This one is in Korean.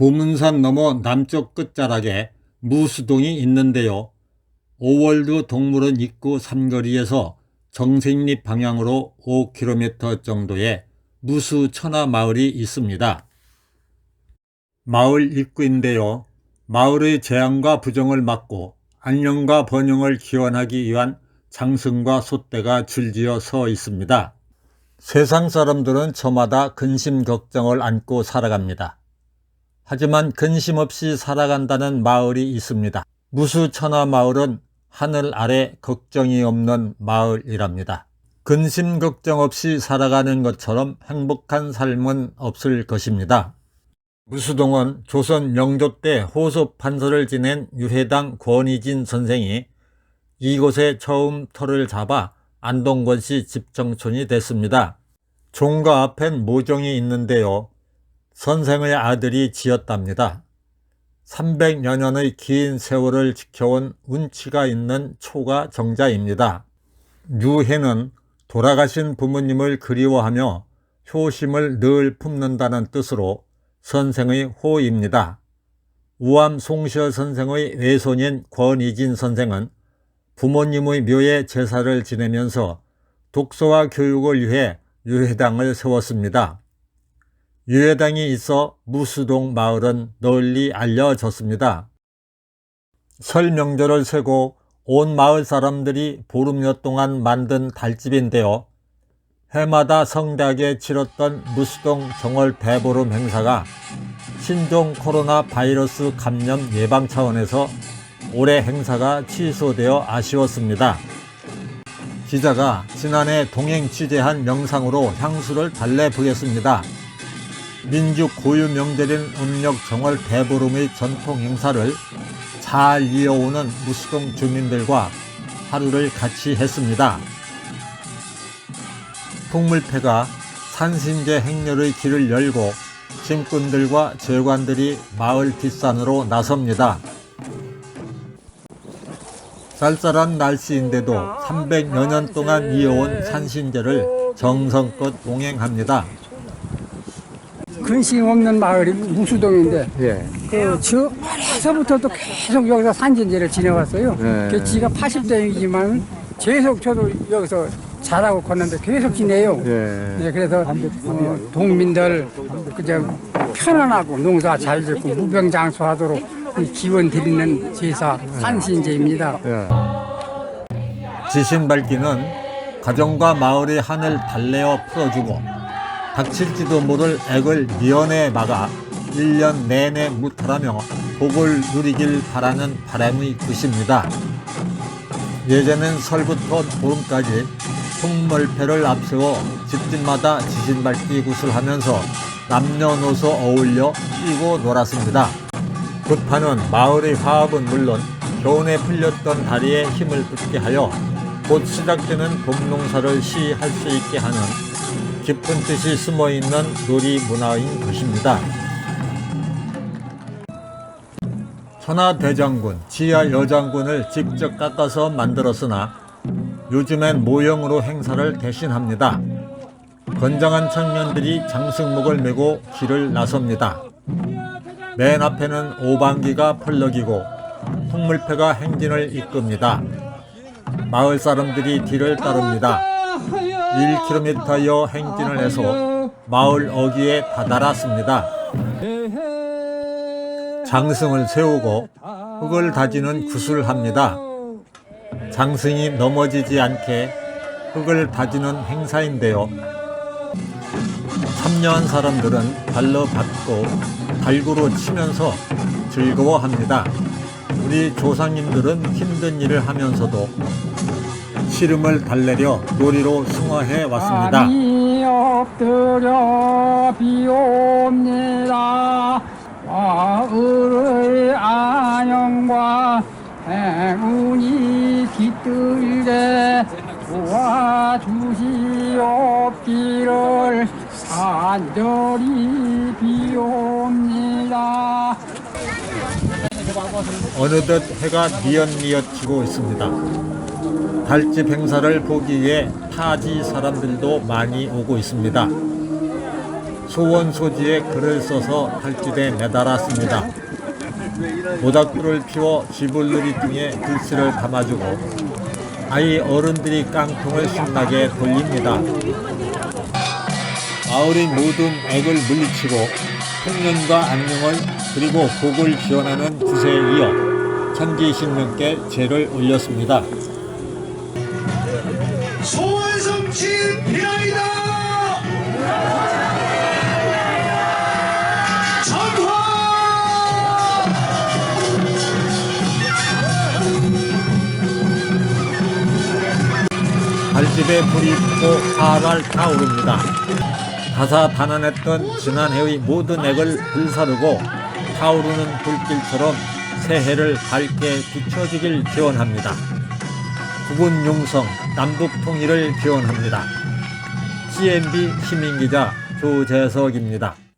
보문산 너머 남쪽 끝자락에 무수동이 있는데요. 오월드 동물원 입구 삼거리에서 정생리 방향으로 5km 정도의 무수천하 마을이 있습니다. 마을 입구인데요. 마을의 재앙과 부정을 막고 안녕과 번영을 기원하기 위한 장승과 솥대가 줄지어 서 있습니다. 세상 사람들은 저마다 근심 걱정을 안고 살아갑니다. 하지만 근심 없이 살아간다는 마을이 있습니다. 무수천하 마을은 하늘 아래 걱정이 없는 마을이랍니다. 근심 걱정 없이 살아가는 것처럼 행복한 삶은 없을 것입니다. 무수동은 조선 영조 때 호소 판서를 지낸 유해당 권희진 선생이 이곳에 처음 터를 잡아 안동권 시 집정촌이 됐습니다. 종가 앞엔 모종이 있는데요. 선생의 아들이 지었답니다. 300여 년의 긴 세월을 지켜온 운치가 있는 초가 정자입니다. 유해는 돌아가신 부모님을 그리워하며 효심을 늘 품는다는 뜻으로 선생의 호입니다. 우암 송시어 선생의 외손인 권이진 선생은 부모님의 묘에 제사를 지내면서 독서와 교육을 위해 유해당을 세웠습니다. 유해당이 있어 무수동 마을은 널리 알려졌습니다. 설 명절을 세고 온 마을 사람들이 보름여 동안 만든 달집인데요. 해마다 성대하게 치렀던 무수동 정월 대보름 행사가 신종 코로나 바이러스 감염 예방 차원에서 올해 행사가 취소되어 아쉬웠습니다. 기자가 지난해 동행 취재한 영상으로 향수를 달래보겠습니다. 민족 고유 명절인 음력 정월 대보름의 전통 행사를 잘 이어오는 무수동 주민들과 하루를 같이 했습니다. 풍물패가 산신제 행렬의 길을 열고 짐꾼들과 재관들이 마을 뒷산으로 나섭니다. 쌀쌀한 날씨인데도 300여 년 동안 이어온 산신제를 정성껏 동행합니다. 근심 없는 마을이 무수동인데 예. 그저 어려서부터도 계속 여기서 산진제를 지내왔어요. 네. 그 지가 80대이지만 계속 저도 여기서 자라고 걷는데 계속 지내요. 예. 네, 그래서 어, 동민들 그저 편안하고 농사 잘 짓고 무병장수하도록 이 기원 드리는 제사 산신제입니다. 예. 지신 밝기는 가정과 마을의 한을 달래어 풀어주고 닥칠지도 모를 액을 미연에 막아 1년 내내 무탈하며 복을 누리길 바라는 바람의 뜻입니다. 예전엔 설부터 보름까지 풍물패를 앞세워 집집마다 지신밟기 구슬하면서 남녀노소 어울려 뛰고 놀았습니다. 굿파는 마을의 화합은 물론 겨운에 풀렸던 다리에 힘을 붙게 하여 곧 시작되는 봄농사를 시할 수 있게 하는 깊은 뜻이 숨어 있는 놀이 문화인 것입니다. 천하대장군, 지하 여장군을 직접 깎아서 만들었으나 요즘엔 모형으로 행사를 대신합니다. 건장한 청년들이 장승목을 메고 길을 나섭니다. 맨 앞에는 오방기가 펄럭이고 풍물패가 행진을 이끕니다. 마을 사람들이 뒤를 따릅니다. 1km여 행진을 해서 마을 어귀에 다다랐습니다. 장승을 세우고 흙을 다지는 구슬합니다. 장승이 넘어지지 않게 흙을 다지는 행사인데요. 참여한 사람들은 발로 밟고 달구로 치면서 즐거워합니다. 우리 조상님들은 힘든 일을 하면서도 시름을 달래려 놀이로 승화해 왔습니다. 많이 엎드려 비옵니다. 마을의 안녕과 행운이 깃들게 도와주시옵기를 간절히 비옵니다. 어느덧 해가 뉘엿뉘엿 지고 있습니다. 달집 행사를 보기 위해 타지 사람들도 많이 오고 있습니다. 소원 소지에 글을 써서 탈집에 매달았습니다. 모닥불을 피워 쥐불놀이 등에 글씨를 담아주고 아이 어른들이 깡통을 신나게 돌립니다. 마을의 모든 액을 물리치고 풍년과 안녕을 그리고 복을 기원하는 구세에 이어 천지신명께 제를 올렸습니다. 발집에 불이 붙고 활활 타오릅니다. 다사다난했던 지난해의 모든 액을 불사르고 타오르는 불길처럼 새해를 밝게 비춰주길 기원합니다. 국군 용성, 남북 통일을 기원합니다. CNB 시민기자 조재석입니다.